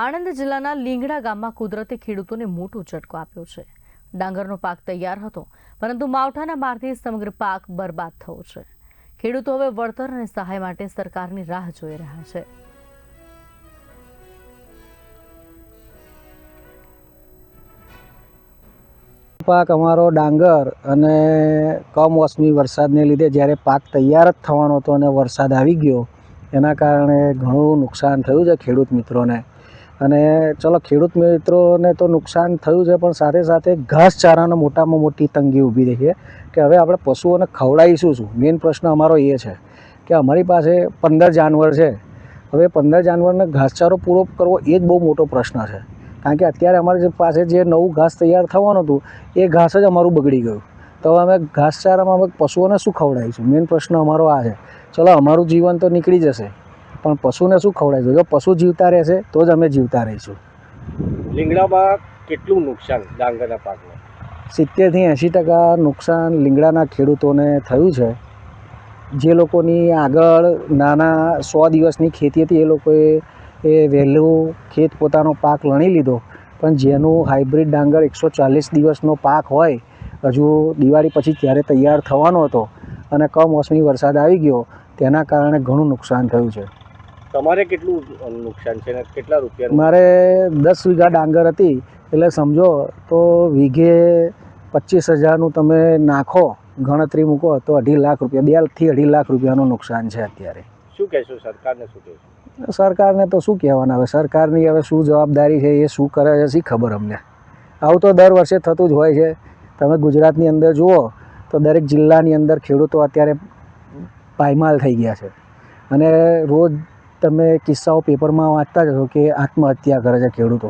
આણંદ જિલ્લાના લીંગડા ગામમાં કુદરતે ખેડૂતોને મોટો ઝટકો આપ્યો છે. ડાંગરનો પાક તૈયાર હતો, પરંતુ માવઠાના મારથી સમગ્ર પાક બરબાદ થયો છે. ખેડૂતો હવે વળતર અને સહાય માટે સરકારની રાહ જોઈ રહ્યા છે. પાક અમારો ડાંગર અને કમોસમી વરસાદને લીધે જ્યારે પાક તૈયાર જ થવાનો હતો અને વરસાદ આવી ગયો, એના કારણે ઘણું નુકસાન થયું છે ખેડૂત મિત્રોને. અને ચલો, ખેડૂત મિત્રોને તો નુકસાન થયું છે, પણ સાથે સાથે ઘાસચારાનો મોટામાં મોટી તંગી ઊભી રહી છે કે હવે આપણે પશુઓને ખવડાવીશું શું? મેઇન પ્રશ્ન અમારો એ છે કે અમારી પાસે પંદર જાનવર છે. હવે પંદર જાનવરને ઘાસચારો પૂરો કરવો એ જ બહુ મોટો પ્રશ્ન છે. કારણ કે અત્યારે અમારી પાસે જે નવું ઘાસ તૈયાર થવાનું હતું, એ ઘાસ જ અમારું બગડી ગયું. તો અમે ઘાસચારામાં અમે પશુઓને શું ખવડાવીશું? મેઇન પ્રશ્ન અમારો આ છે. ચલો, અમારું જીવન તો નીકળી જશે. પણ પશુને શું ખવડાવીશું જો પશુ જીવતા રહેશે તો જ અમે જીવતા રહીશું. લીંગડામાં કેટલું નુકસાન ડાંગરના પાકમાં? સિત્તેરથી એંશી ટકા નુકસાન લીંગડાના ખેડૂતોને થયું છે. જે લોકોની આગળ નાના સો દિવસની ખેતી હતી એ લોકોએ એ વહેલું ખેત પોતાનો પાક લણી લીધો. પણ જેનું હાઇબ્રિડ ડાંગર એકસો ચાલીસ દિવસનો પાક હોય હજુ દિવાળી પછી ત્યારે તૈયાર થવાનો હતો અને કમોસમી વરસાદ આવી ગયો તેના કારણે ઘણું નુકસાન થયું છે. તમારે કેટલું નુકસાન છે કેટલા રૂપિયા મારે દસ વીઘા ડાંગર હતી એટલે સમજો તો વીઘે પચીસ હજારનું તમે નાખો ગણતરી મૂકો તો અઢી લાખ રૂપિયા બેથી અઢી લાખ રૂપિયાનું નુકસાન છે અત્યારે. શું કહેશો સરકારને શું કહેશો? સરકારને તો શું કહેવાના હવે? સરકારની હવે શું જવાબદારી છે એ શું કરે છે શી ખબર અમને? આવું તો દર વર્ષે થતું જ હોય છે. તમે ગુજરાતની અંદર જુઓ તો દરેક જિલ્લાની અંદર ખેડૂતો અત્યારે પાયમાલ થઈ ગયા છે. અને રોજ તમે કિસ્સાઓ પેપરમાં વાંચતા જ હશો કે આત્મહત્યા કરે છે ખેડૂતો.